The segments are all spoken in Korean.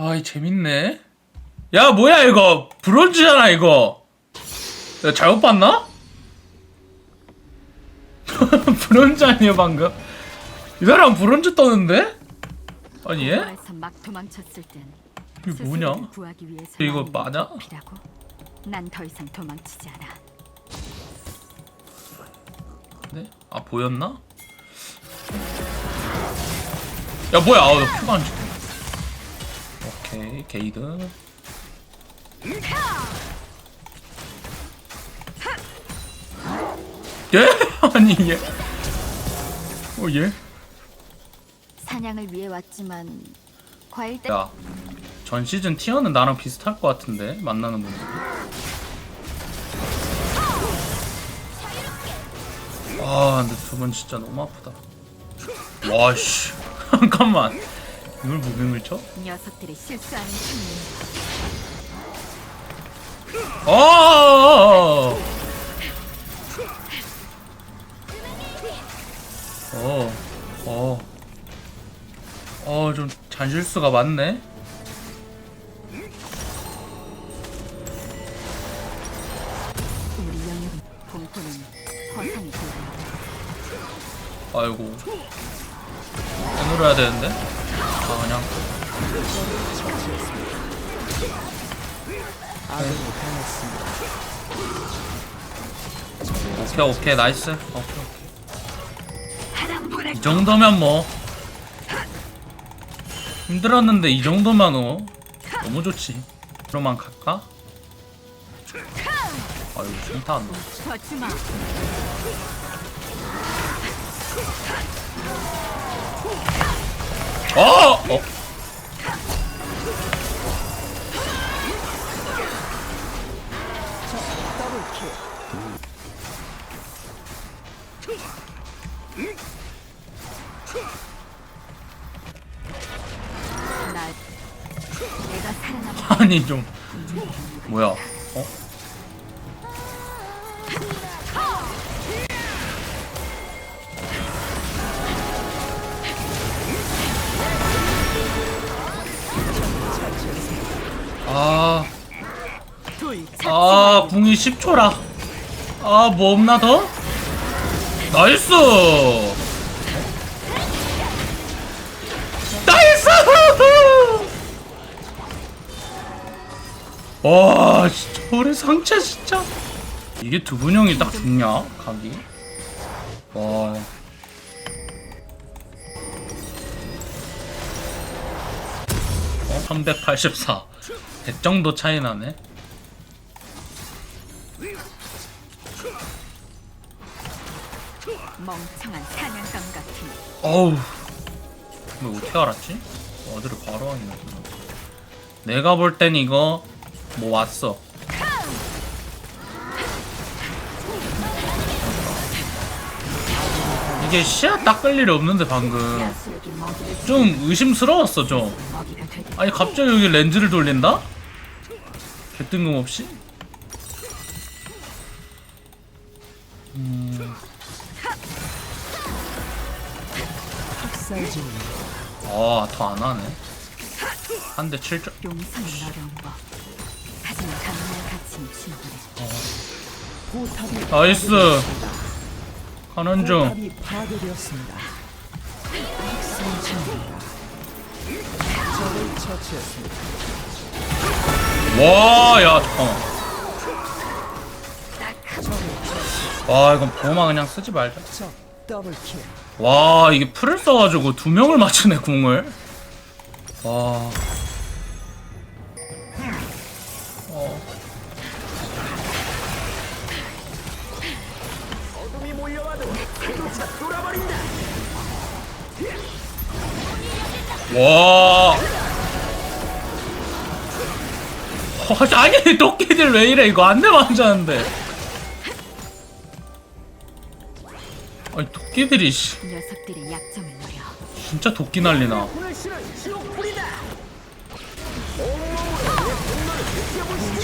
아이 재밌네. 야 뭐야 이거 브론즈잖아 이거. 내가 잘못 봤나? 브론즈 아니야 방금? 이 사람 브론즈 떠는데? 아니 얘? 에서 막 도망쳤을 땐 이게 뭐냐? 스스로를 구하기 위해서 이거 나는 맞아? 피라고. 난더 이상 도망치지 않아. 네? 아 보였나? 야 뭐야 아우 큐가 안 찍혀 오케이 게이드 예? 아니 얘 어, 얘? 사냥을 위해 왔지만 과일 때 야, 전 시즌 티어는 나랑 비슷할 것 같은데 만나는 분들. 아, 근데 두분 진짜 너무 아프다. 와, 씨, 잠깐만. 이걸 무빙을 쳐? 녀석들이 실수하는 틈이 아! 어, 어, 어, 좀 잔실수가 많네. 우리 허상이 되어 아이고 내밀어야 되는데 아 그냥. 오케이 오케이 나이스. 오케이 이. 정도면 뭐. 힘들었는데 이 정도면 어 너무 좋지. 그로만 갈까? 아이고 진타 안 나. 어! 어? 아니 좀 뭐야 10초라. 아, 뭐 없나 더? 나이스! 나이스! 와 진짜 우리 상체 진짜 이게 두 분형이 딱 죽냐 각이 와 어? 384 100 정도 차이 나네 멍청한 사냥감 같은 어우 뭐 어떻게 알았지? 어디를 바로 하냐 내가 볼 땐 이거 뭐 왔어 이게 시야 닦을 일이 없는데 방금 좀 의심스러웠어 좀 아니 갑자기 여기 렌즈를 돌린다? 개뜬금없이? 아 더 안 하네. 한 대 7점 용서는 어려운 법 하지만 강렬 가치는 충분해 나이스. 가는 중. 파괴되었습니다. 적을 처치했습니다. 와야 잠깐만 와 이건 보호막 그냥 쓰지 말자. 적 더블 킬. 와 이게 풀을 써가지고 두 명을 맞추네 궁을 와 어. 와. 어, 아니 도끼들 왜 이래 이거 안돼 맞았는데. 아니 도끼들이 씨. 녀석들의 약점을 노려 진짜 도끼 난리나.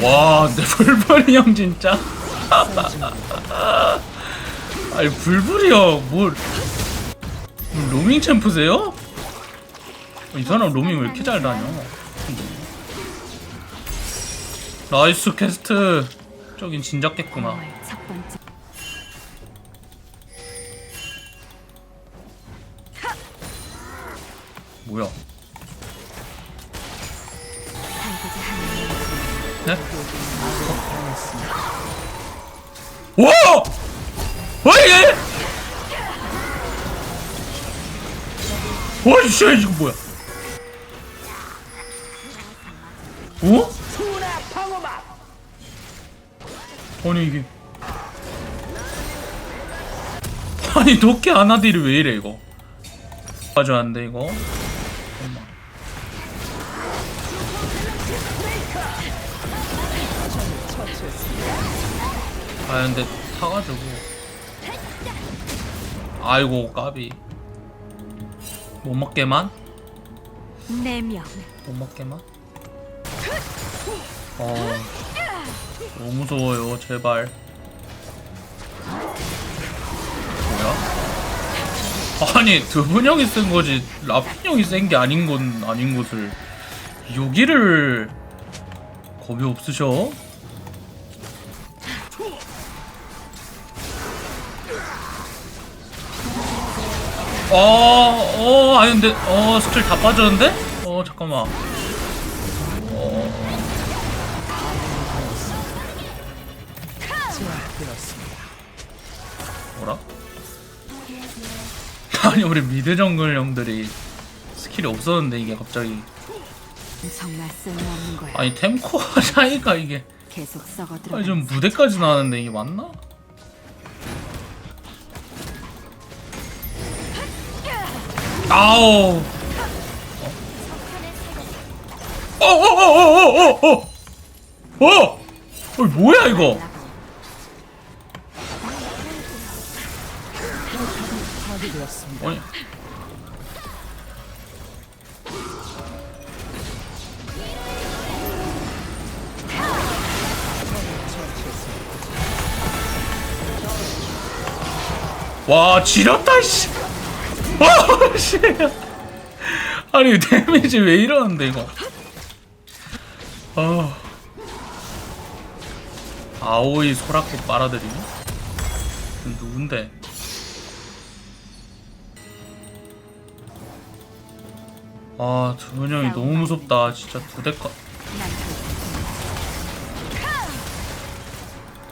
와, 내 불불이 형 진짜. 아니 불불이 형, 뭘? 뭐 로밍 챔프세요? 이 사람 로밍 왜 이렇게 잘 다녀? 나이스 캐스트. 저긴 진작겠구나. 5월 첫 번째 네? 와! 와 이게? 와 진짜 이거 뭐야? 어? 아니 이게 아니 도끼 아나딜이 왜 이래 이거 가져왔는데 이거 아 근데 타가지고. 아이고 까비. 못 먹게만? 네명 못 먹게만? 어 너무 무서워요 제발. 뭐야? 아니 드분 형이 쓴 거지. 라핀 형이 센게 아닌 건 아닌 것을. 여기를 겁이 없으셔 어, 어, 아니 근데 어 스킬 다 빠졌는데? 어 잠깐만. 제압되었습니다. 뭐라? 아니 우리 미드 정글 형들이 스킬이 없었는데 이게 갑자기 정말 쓸모없는 거야 아니 템코어 차이가 이게 계속 썩어들어 아니 좀 무대까지 나왔는데 이게 맞나? 아우 어어어어어어어 어! 어! 어! 뭐야 이거. 아니 와 지렸다 씨. 와 씨. 아니 데미지 왜 이러는데 이거. 아. 아오이 소라꽃 빨아들이네. 누군데? 아, 두분 형이 너무 무섭다. 진짜 두대 컷.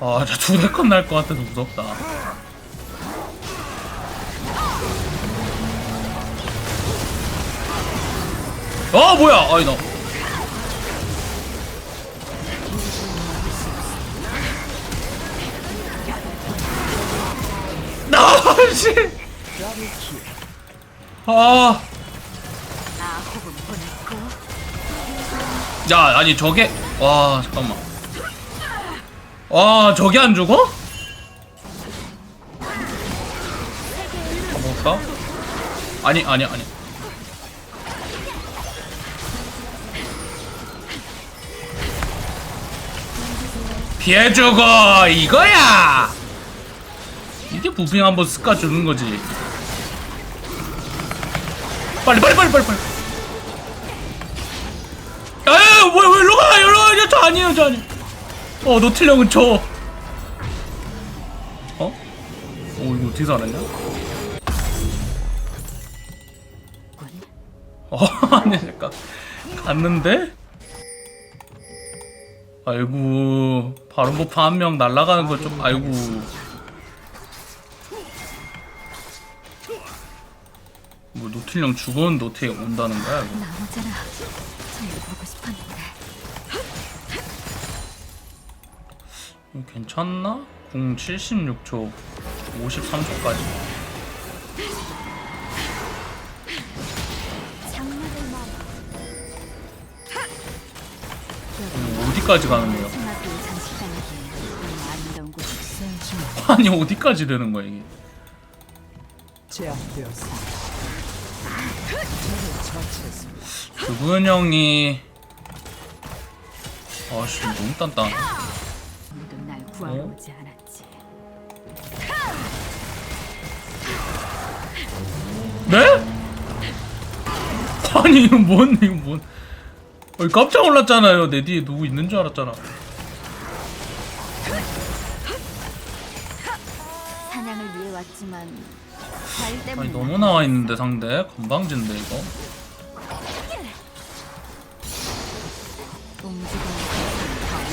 아, 진짜 두대컷날것 같아서 무섭다. 아, 뭐야? 아이, 너. 나, 씨. 아. 야 아니 저게 와 잠깐만 와 저게 안 죽어? 뭘까? 아니 아니 아니 피해 죽어 이거야 이게 부빙 한번 습가 주는 거지 빨리 빨리 빨리 빨리 빨리 야, 왜, 왜, 일로 가, 일로 가, 저 아니에요, 저 아니에요. 어, 노틸령은 저. 어? 어, 이거 어떻게 살았냐? 어, 아니, 잠깐. 갔는데? 아이고, 바론 버프 한 명 날아가는 거 좀, 아이고. 뭐, 노틸령 죽었는데 어떻게 온다는 거야, 이거? 나 오잖아 정말 보고 싶었는데 이거 괜찮나? 궁 76초 53초까지 어디까지 가는 거야? 생각을 잠시 따르기 너무 아름다운 곳이 센중 아니 어디까지 되는 거야 이게. 그분 형이 아씨 너무 단단 어? 네? 아니 이거 뭔 이거 뭔 아, 어이, 깜짝 놀랐잖아요. 내 뒤에 누구 있는 줄 알았잖아. 사냥을 위해 왔지만 때문에 아니 너무 나와 있는데 상대 건방진데 이거. 움직이는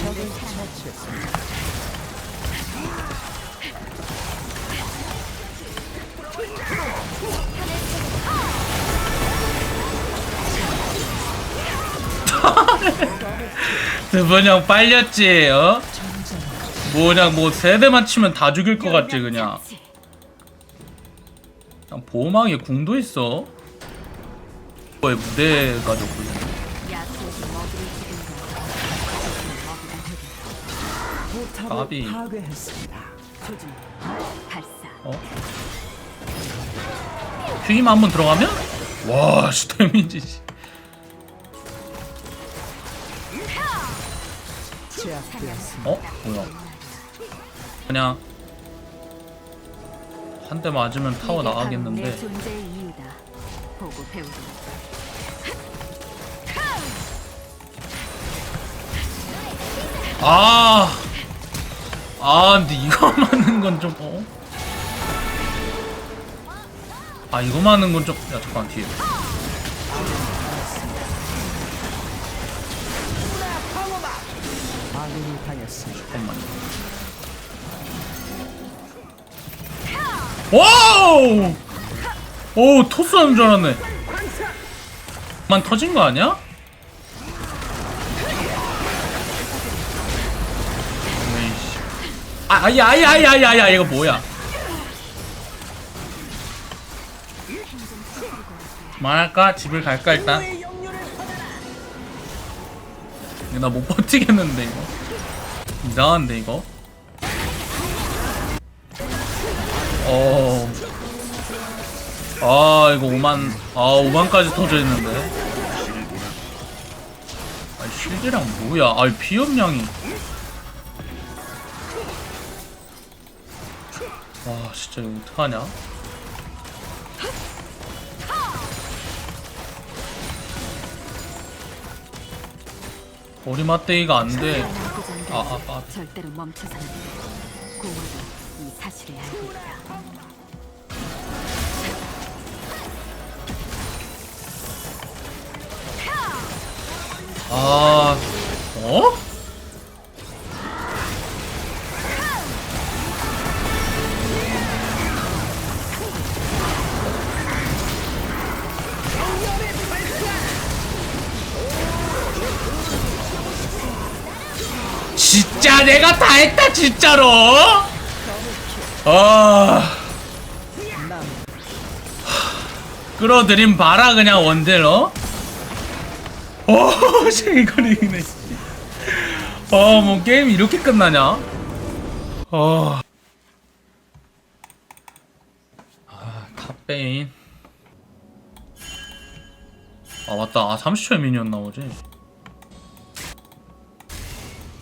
적을 처치했습니다. 드분형 빨렸지, 어? 뭐 그냥 뭐 세대만 치면 다 죽일 것 같지 그냥. 보호막에 궁도 있어. 뭐에 무대 가지고 굴리네. 야수에게 먹이를 주든가 먹이가 되든 포탑을 까비. 어? 휘임 한번 들어가면? 와, 씨, 데미지. 씨. 제압되었습니다. 어? 뭐야? 그냥 한 대 맞으면 타워 나가겠는데. 아, 아, 근데 이거 맞는 건 좀, 어? 아, 이거 맞는 건 좀, 야, 잠깐, 뒤에. 와우! 오, 토스 하는 줄 알았네. 만 터진 거 아니야? 에이씨. 아, 아이, 아이, 아이, 아이, 아이, 이거 뭐야? 말할까? 집을 갈까, 일단? 나 못 버티겠는데, 이거. 이상한데, 이거? 어. 아, 이거 5만, 아, 5만까지 터져 있는데. 아, 실드랑 뭐야? 아, 피업량이. 와, 진짜 이거 어떡하냐? 머리 맞대기가 안 돼. 태어난 그 전까지 아, 아, 아. 절대로 멈춰서는 사실을 알고 있다 아, 어? 진짜 내가 다 했다 진짜로. 아, 남 끌어들임 봐라 그냥. 오, 씨, 이걸 이기네. 어, 뭐 게임 이렇게 끝나냐? 어. 아, 탑베인. 아, 맞다. 아, 30초에 미니언 나오지.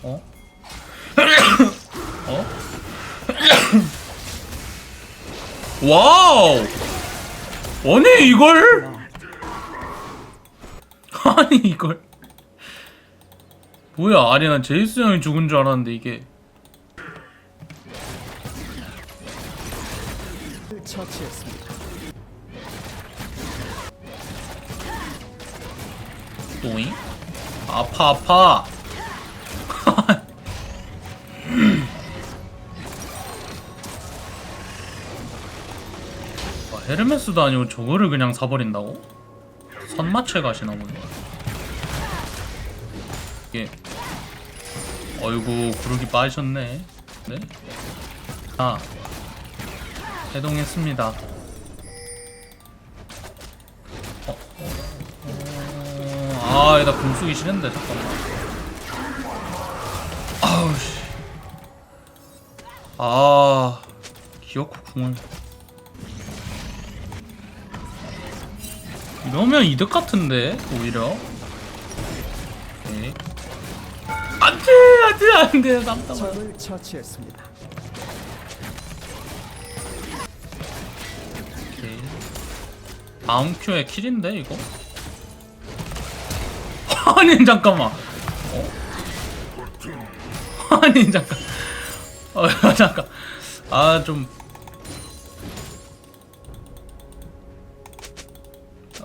어? 어? 와우! 아니, 이걸? 아니 이걸 뭐야 아니 난 제이스 형이 죽은 줄 알았는데 이게. 또잉? 아파 아파 헤르메스도 아니고 저거를 그냥 사버린다고? 선마체 가시나 보네 이게 어이구 구르기 빠지셨네 네? 아 해동했습니다 어, 어, 어, 아, 나 궁수기 싫은데 잠깐만. 아우 씨. 아, 기어코 궁을. 이러면 이득 같은데 오히려. 오케이. 안돼, 안돼, 안돼, 깜짝아. 적을 처치했습니다. 오케이. 다음 큐에 킬인데 이거? 아니 잠깐만. 어? 아니 잠깐. 어 잠깐. 아 좀.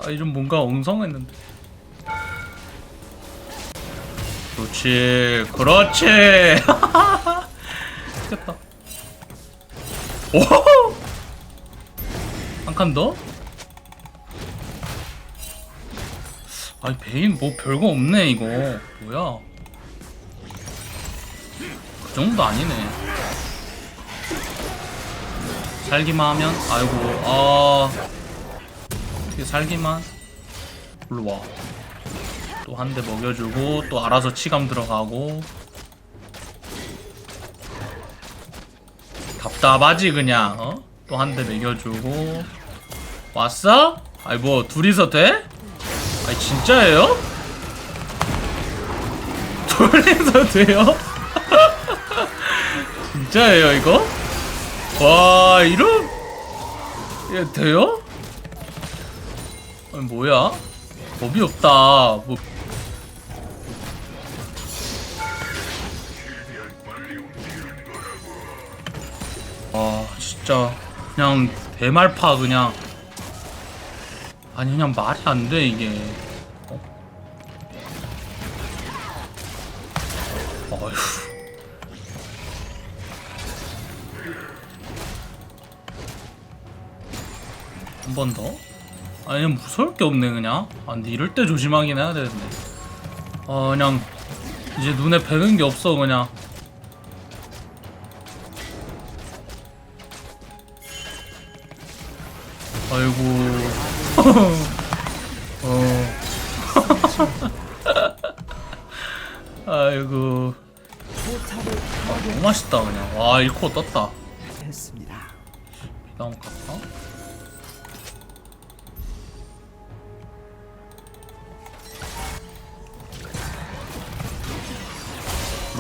아이 좀 뭔가 엉성했는데. 그렇지, 그렇지. 됐다. 오! 한 칸 더? 아니 베인 뭐 별거 없네 이거 뭐야 그 정도 아니네 살기만 하면 아이고 아 어떻게 살기만 일로 와 또 한 대 먹여주고 또 알아서 치감 들어가고 답답하지 그냥 어? 또 한 대 먹여주고 왔어? 아이 뭐 둘이서 돼? 아니 진짜예요? 둘이서 돼요? 진짜예요 이거? 와 이런 이게 돼요? 아니 뭐야? 법이 없다 뭐 아 진짜 그냥 대말파 그냥 아니 그냥 말이 안 돼 이게 어? 어휴 한 번 더? 아니 무서울 게 없네 그냥. 아 근데 이럴 때 조심하긴 해야 되는데. 아 그냥 이제 눈에 뵈는 게 없어 그냥. 아이고. 어. 아이고. 아, 너무 맛있다 그냥. 와 1코 떴다. 다음 갈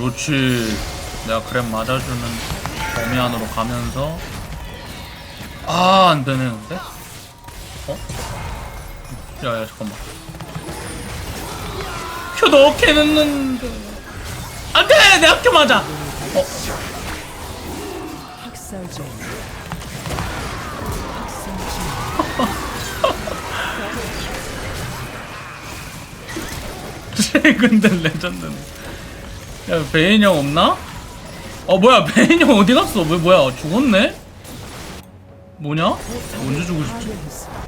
그렇지 내가 그램 맞아주는 범위 안으로 가면서 아 안되네 근데? 어? 야야 잠깐만 큐 넣게 했는데 안돼 내 학교 맞아 어? 학살쟁이. 근데 레전드네. 야 베인 형 없나? 어 뭐야 베인 형 어디 갔어? 왜 뭐야 죽었네? 뭐냐? 언제? 파괴했습니다.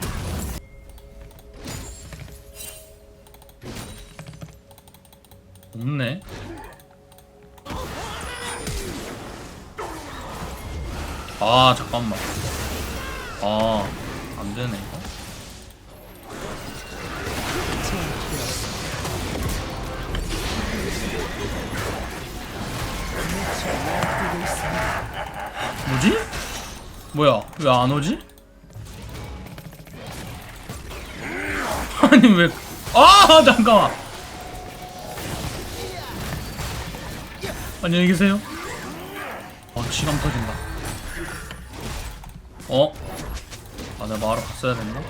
없네. 아 잠깐만. 아 안 되네 뭐지? 뭐야 왜 안 오지? 아니 왜? 아 잠깐만. 안녕히 계세요. 어 시간 터진다. 어? 아 내가 바로 갔어야 됐나?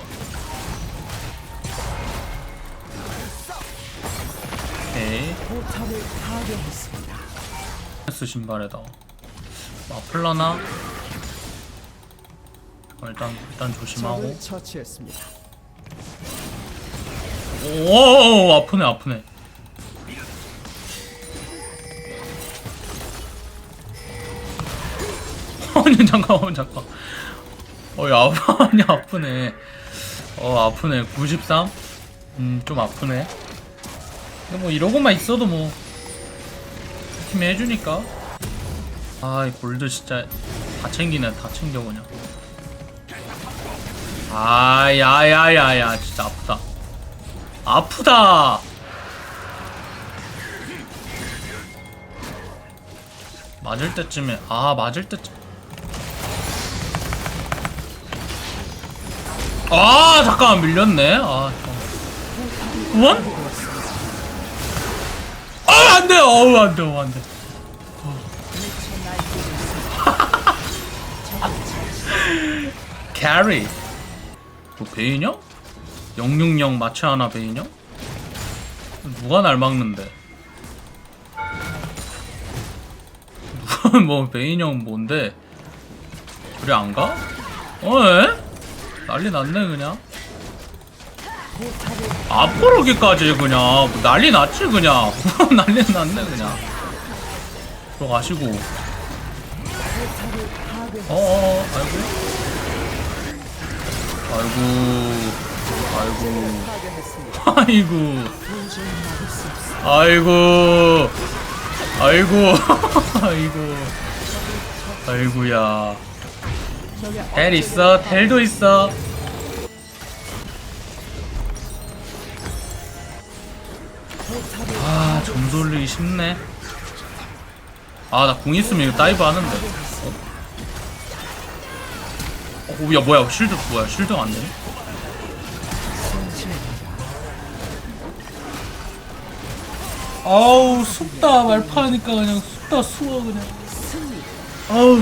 오케이. 포탑을 파괴했습니다. S 신발에다 마플라나? 어, 일단 일단 조심하고. 처치했습니다. 오 아프네 아프네. 아니 잠깐만 잠깐 어이 아니 아프네. 어 아프네. 93? 음좀 아프네. 근데 뭐 이러고만 있어도 뭐 팀이 해주니까. 아이 골드 진짜 다 챙기네 다 챙겨 그냥. 아야야야야 진짜 아프다. 아프다! 맞을 때쯤에 아 맞을 때쯤 아 잠깐만 밀렸네. 아 잠깐만. 원? 아 안돼 어우 안 돼 어, 안돼 캐리 뭐 베인형? 060 마체 하나 베인형? 누가 날 막는데? 누가 뭐 베인 형 뭔데? 그래 안 가? 어? 에? 난리 났네 그냥. 앞으로기까지 그냥 뭐 난리 났지 그냥. 난리 났네 그냥. 들어가시고. 어어 아이고. 아이고. 아이고. 아이고. 아이고 아이고 아이고 아이고야 텔 있어 텔도 있어 점수 올리기 쉽네 아 나 궁 있으면 이거 다이브 하는데 어? 어, 야 뭐야 쉴드 뭐야 쉴드 안 되네 손실입니다. 아우 춥다 말파하니까 그냥 춥다 추워 그냥. 아우